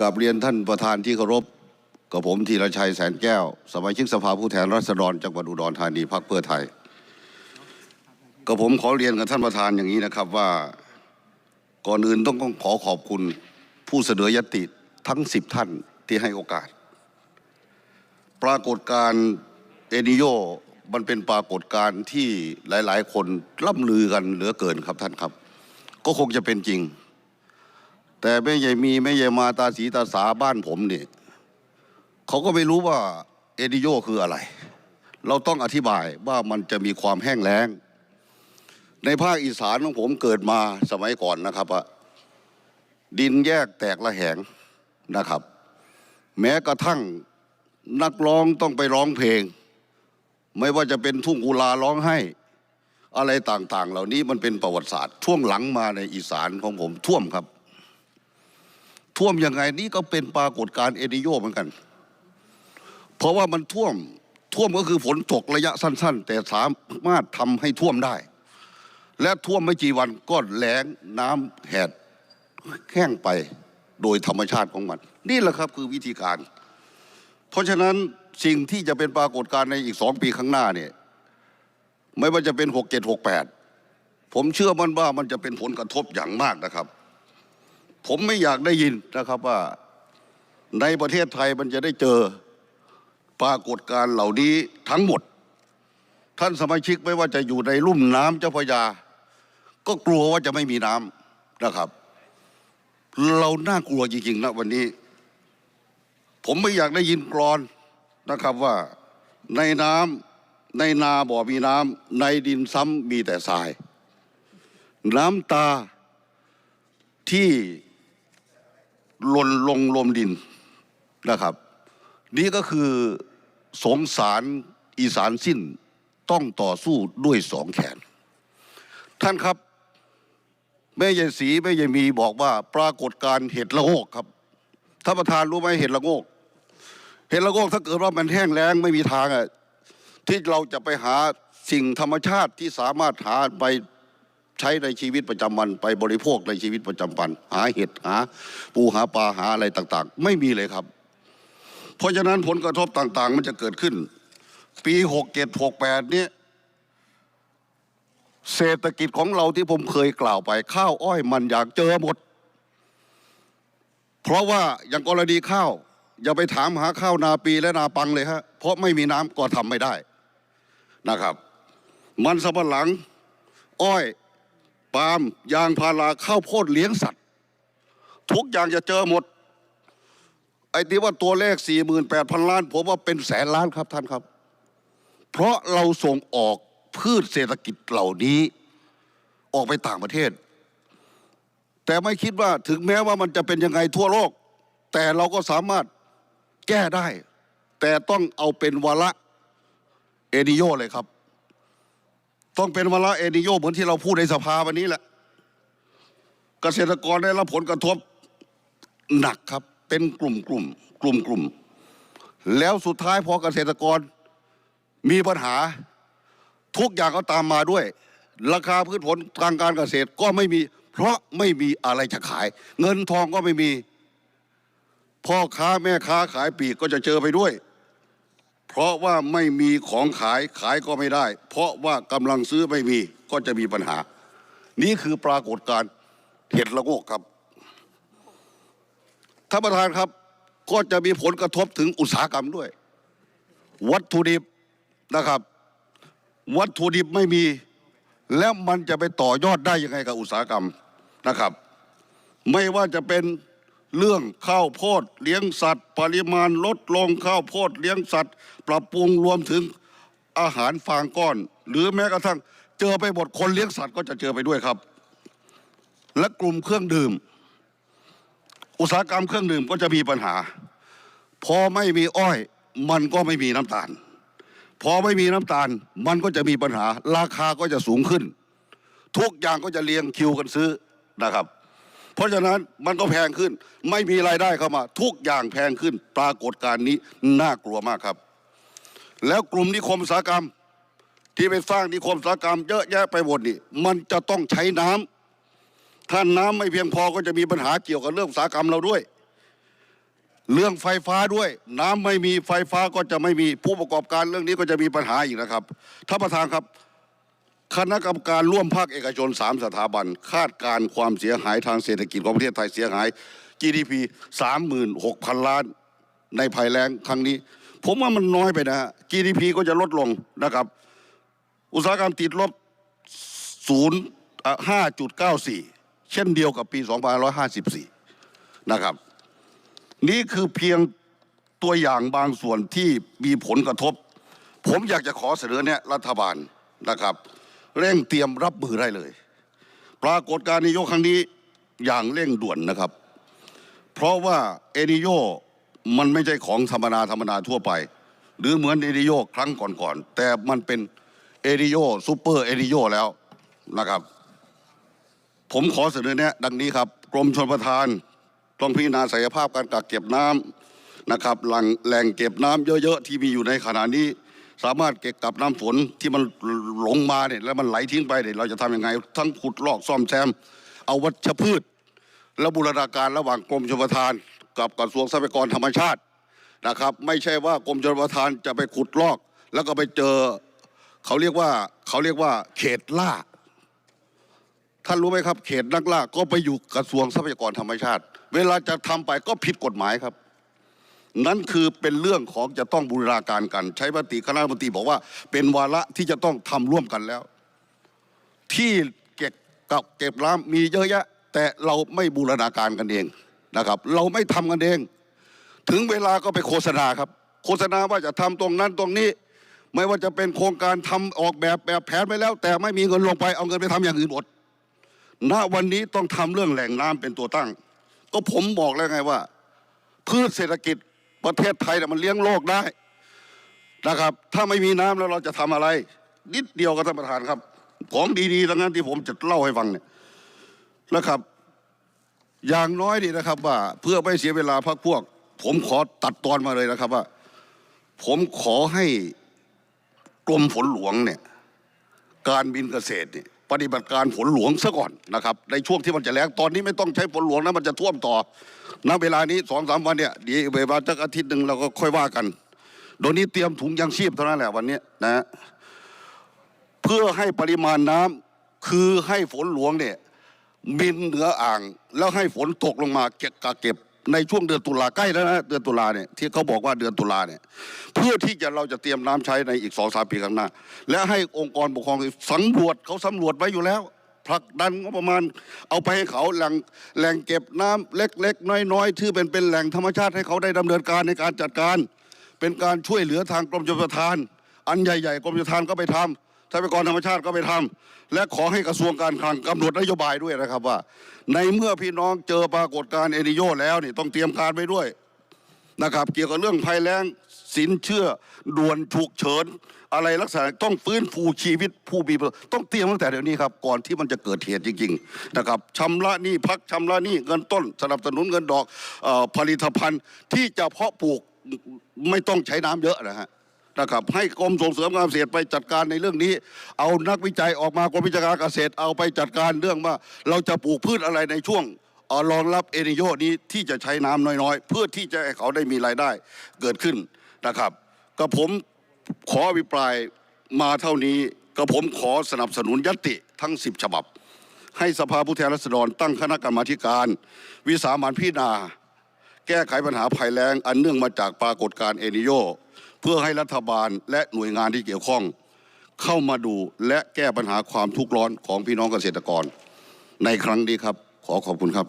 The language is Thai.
กับเรียนท่านประธานที่เคารพกับผมธีรชัยแสนแก้ว สมาชิกสภาผู้แทนราษฎรจังหวัดอุดรธานีพรรคเพื่อไทยกับผมขอเรียนกับท่านประธานอย่างนี้นะครับว่าก่อนอื่นต้องขอขอบคุณผู้เสนอยติทั้งสิบท่านที่ให้โอกาส ปรากฏการเอนิโยมันเป็นปรากฏการณ์ที่หลาย ๆ คนล่ำลือกันเหลือเกินครับท่านครับ ก็คงจะเป็นจริง แต่แม่ใหญ่มีแม่ใหญ่มาตาสีตาสาบ้านผมเนี่ยเขาก็ไม่รู้ว่าเอนิโยคืออะไร เราต้องอธิบายว่ามันจะมีความแห้งแล้ง ในภาคอีสานของผมเกิดมาสมัยก่อนนะครับว่าดินแยกแตกละแหงนะครับ แม้กระทั่งนักร้องต้องไปร้องเพลง ไม่ว่าจะเป็นทุ่งกุลาร้องไห้อะไรต่างๆ เหล่านี้มันเป็นประวัติศาสตร์ช่วงหลังมาในอีสานของผมท่วมครับ ท่วมยังไงนี่ก็เป็นปรากฏการณ์เอนิโยเหมือนกัน เพราะว่ามันท่วมท่วมก็คือฝนตกระยะสั้น ๆ แต่สามารถทำให้ท่วมได้ และท่วมไม่กี่วันก็แล้งน้ำแหดแห้งไปโดยธรรมชาติของมัน นี่แหละครับคือวิธีการ เพราะฉะนั้นสิ่งที่จะเป็นปรากฏการณ์ในอีกสองปีข้างหน้าเนี่ยไม่ว่าจะเป็นหกเจ็ดหกแปดผมเชื่อมันว่ามันจะเป็นผลกระทบอย่างมากนะครับ ผมไม่อยากได้ยินนะครับว่าในประเทศไทยมันจะได้เจอปรากฏการณ์เหล่านี้ทั้งหมด ท่านสมาชิกไม่ว่าจะอยู่ในลุ่มน้ำเจ้าพระยา ก็กลัวว่าจะไม่มีน้ำนะครับ เราน่ากลัวจริงๆนะวันนี้ ผมไม่อยากได้ยินกรอนนะครับว่าในน้ำในนาบ่อมีน้ำในดินซ้ำมีแต่ทราย น้ำตาที่ ล่นลงลมดินนะครับ นี่ก็คือสงสารอีสานสิ้นต้องต่อสู้ด้วยสองแขน ท่านครับแม่ยายศรีแม่ยายมีบอกว่าปรากฏการเห็ดละโงกครับท่านประธานรู้ไหมเห็ดละโงก เห็ดละโงกถ้าเกิดว่ามันแห้งแล้งไม่มีทางอะที่เราจะไปหาสิ่งธรรมชาติที่สามารถหาไป ใช้ในชีวิตประจำวันไปบริโภคในชีวิตประจำวัน หาเห็ดหา ปูหาปลาหาอะไรต่าง ๆ ไม่มีเลยครับ เพราะฉะนั้นผลกระทบต่าง ๆ มันจะเกิดขึ้น ปีหกเจ็ดหกแปดเนี่ยเศรษฐกิจของเราที่ผมเคยกล่าวไป ข้าวอ้อยมันอยากเจอหมด เพราะว่าอย่างกรณีข้าว อย่าไปถามหาข้าวนาปีและนาปังเลยฮะเพราะไม่มีน้ำก็ทำไม่ได้นะครับ มันสำปะหลัง อ้อย ปาล์มยางพาราข้าวโพดเลี้ยงสัตว์ ทุกอย่างจะเจอหมด ไอ้ที่ว่าตัวเลข 48,000 ล้าน ผมว่าเป็นแสนล้านครับท่านครับ เพราะเราส่งออกพืชเศรษฐกิจเหล่านี้ ออกไปต่างประเทศ แต่ไม่คิดว่าถึงแม้ว่ามันจะเป็นยังไงทั่วโลก แต่เราก็สามารถแก้ได้ แต่ต้องเอาเป็นวาระเอนิโยเลยครับ ต้องเป็นวาระเอนิโยเหมือนที่เราพูดในสภาวันนี้แหละ เกษตรกรได้รับผลกระทบหนักครับ เป็นกลุ่มกลุ่มกลุ่มกลุ่มแล้วสุดท้ายพอเกษตรกรมีปัญหา ทุกอย่างก็ตามมาด้วย ราคาพืชผลทางการเกษตรก็ไม่มี เพราะไม่มีอะไรจะขาย เงินทองก็ไม่มี พ่อค้าแม่ค้าขายปีกก็จะเจอไปด้วย เพราะว่าไม่มีของขายขายก็ไม่ได้ เพราะว่ากำลังซื้อไม่มีก็จะมีปัญหา นี่คือปรากฏการณ์เห็ดละโงกครับท่านประธานครับก็จะมีผลกระทบถึงอุตสาหกรรมด้วย วัตถุดิบนะครับ วัตถุดิบไม่มี แล้วมันจะไปต่อยอดได้ยังไงกับอุตสาหกรรมนะครับ ไม่ว่าจะเป็น เรื่องข้าวโพดเลี้ยงสัตว์ ปริมาณลดลงข้าวโพดเลี้ยงสัตว์ ปรับปรุงรวมถึงอาหารฟางก้อน หรือแม้กระทั่งเจอไปหมดคนเลี้ยงสัตว์ก็จะเจอไปด้วยครับ และกลุ่มเครื่องดื่ม อุตสาหกรรมเครื่องดื่มก็จะมีปัญหา พอไม่มีอ้อยมันก็ไม่มีน้ำตาล พอไม่มีน้ำตาลมันก็จะมีปัญหา ราคาก็จะสูงขึ้น ทุกอย่างก็จะเรียงคิวกันซื้อนะครับ เพราะฉะนั้นมันก็แพงขึ้น ไม่มีรายได้เข้ามา ทุกอย่างแพงขึ้น ปรากฏการณ์นี้น่ากลัวมากครับ แล้วกลุ่มนิคมอุตสาหกรรม ที่ไปสร้างนิคมอุตสาหกรรม เยอะแยะไปหมดนี่มันจะต้องใช้น้ำถ้าน้ำไม่เพียงพอก็จะมีปัญหาเกี่ยวกับเรื่องอุตสาหกรรมเราด้วย เรื่องไฟฟ้าด้วย น้ำไม่มีไฟฟ้าก็จะไม่มีผู้ประกอบการเรื่องนี้ก็จะมีปัญหาอีกนะครับท่านประธานครับ คณะกรรมการร่วมภาคเอกชน 3 สถาบัน คาดการณ์ความเสียหายทางเศรษฐกิจของประเทศไทยเสียหาย GDP 36,000 ล้านในภัยแล้งครั้งนี้ ผมว่ามันน้อยไปนะฮะ GDP ก็จะลดลงนะครับ อุตสาหกรรมติดลบ 0 5.94 เช่นเดียวกับปี 2554 นะครับ นี่คือเพียงตัวอย่างบางส่วนที่มีผลกระทบ ผมอยากจะขอเสนอเนี่ยรัฐบาลนะครับ เร่งเตรียมรับมือได้เลย ปรากฏการณ์นายครั้งนี้อย่างเร่งด่วนนะครับ เพราะว่าเอนิโยมันไม่ใช่ของธรรมดาธรรมดาทั่วไป หรือเหมือนเอนิโยครั้งก่อนๆแต่มันเป็นเอนิโยซูเปอร์เอนิโยแล้วนะครับ ผมขอเสนอแนะดังนี้ครับ กรมชลประทานต้องพิจารณาศักยภาพการกักเก็บน้ำนะครับหล่งแหล่งเก็บน้ำเยอะ ๆ ที่มีอยู่ในขณะนี้ สามารถเก็บกับน้ำฝนที่มันหลงมาเนี่ยแล้วมันไหลทิ้งไปเนี่ยเราจะทำยังไง ทั้งขุดลอกซ่อมแซม เอาวัชพืช และบูรณาการระหว่างกรมชลประทาน กับกระทรวงทรัพยากรธรรมชาตินะครับ ไม่ใช่ว่ากรมชลประทานจะไปขุดลอก แล้วก็ไปเจอเขาเรียกว่าเขาเรียกว่า เขตล่าท่านรู้ไหมครับ เขตนักล่าก็ไปอยู่กระทรวงทรัพยากรธรรมชาติ เวลาจะทำไปก็ผิดกฎหมายครับ นั่นคือเป็นเรื่องของจะต้องบูรณาการกัน ใช้มติคณะรัฐมนตรีบอกว่า เป็นวาระที่จะต้องทำร่วมกันแล้ว ที่เก็บกับเก็บน้ำมีเยอะแยะ แต่เราไม่บูรณาการกันเองนะครับ เราไม่ทำกันเอง ถึงเวลาก็ไปโฆษณาครับ โฆษณาว่าจะทำตรงนั้นตรงนี้ ไม่ว่าจะเป็นโครงการทำออกแบบแบบแผนไปแล้ว แต่ไม่มีเงินลงไปเอาเงินไปทำอย่างอื่นหมดณวันนี้ต้องทำเรื่องแหล่งน้ำเป็นตัวตั้ง ก็ผมบอกแล้วไงว่าพืชเศรษฐกิจ ประเทศไทยน่ะมันเลี้ยงโลกได้นะครับ ถ้าไม่มีน้ำแล้วเราจะทำอะไร นิดเดียวก็ท่านประธานครับ ของดีๆทั้งนั้นที่ผมจะเล่าให้ฟังเนี่ยนะครับ อย่างน้อยนี่นะครับ ว่าเพื่อไม่เสียเวลาพักพวก ผมขอตัดตอนมาเลยนะครับว่า ผมขอให้กรมฝนหลวงเนี่ยการบินเกษตรเนี่ยปฏิบัติการฝนหลวงซะก่อนนะครับ ในช่วงที่มันจะแรงตอนนี้ไม่ต้องใช้ฝนหลวงนะมันจะท่วมต่อ ณเวลานี้สองสามวันเนี่ยเดี๋ยวเวลาสักอาทิตย์หนึ่งเราก็ค่อยว่ากัน โดยนี้เตรียมถุงยางชีพเท่านั้นแหละวันนี้นะ เพื่อให้ปริมาณน้ำคือให้ฝนหลวงเนี่ยบินเหนืออ่าง แล้วให้ฝนตกลงมาเก็บกะเก็บในช่วงเดือนตุลาใกล้แล้วนะเดือนตุลาเนี่ยที่เขาบอกว่าเดือนตุลาเนี่ยเพื่อที่จะเราจะเตรียมน้ำใช้ในอีกสองสามปีข้างหน้า และให้องค์กรปกครองสำรวจเขาสำรวจไว้อยู่แล้ว ผลักดันงบประมาณ เอาไปให้เขาแหล่งแหล่งเก็บน้ำเล็ก ๆ น้อยๆที่เป็นเป็นแหล่งธรรมชาติให้เขาได้ดำเนินการในการจัดการ เป็นการช่วยเหลือทางกรมชลประทาน อันใหญ่ๆกรมชลประทานก็ไปทำทรัพยากรธรรมชาติก็ไปทำและขอให้กระทรวงการคลังกำหนดนโยบายด้วยนะครับว่า ในเมื่อพี่น้องเจอปรากฏการณ์เอนิโยแล้วนี่ต้องเตรียมการไว้ด้วยนะครับ เกี่ยวกับเรื่องภัยแล้งสินเชื่อด่วนฉุกเฉิน อะไรลักษณะต้องฟื้นฟูชีวิตผู้มีต้องเตรียมตั้งแต่เดี๋ยวนี้ครับก่อนที่มันจะเกิดเหตุจริงๆนะครับชำระหนี้พักชำระหนี้เงินต้น สนับสนุนเงินดอกอผลิตภัณฑ์ที่จะเพาะปลูกไม่ต้องใช้น้ำเยอะนะฮะนะครับให้กรมส่งเสริมการเกษตรไปจัดการในเรื่องนี้ เอานักวิจัยออกมากรมวิชาการเกษตรเอาไปจัดการเรื่องว่า เราจะปลูกพืชอะไรในช่วงเอ่อรองรับเอนิโยนี้ที่จะใช้น้ำน้อยๆ เพื่อที่จะให้เขาได้มีรายได้เกิดขึ้นนะครับก็ผม ขออภิปรายมาเท่านี้ก็ผมขอสนับสนุนยตติทั้ง 10 ฉบับ ให้สภาผู้แทนราษฎรตั้งคณะกรรมาการ วิสามันพิจารณา แก้ไขปัญหาภัยแล้งอันเนื่องมาจากปรากฏการณ์เอนิโยเพื่อให้รัฐบาลและหน่วยงานที่เกี่ยวข้อง เข้ามาดูและแก้ปัญหาความทุกข์ร้อนของพี่น้องเกษตรกร ในครั้งนี้ครับ ขอขอบคุณครับ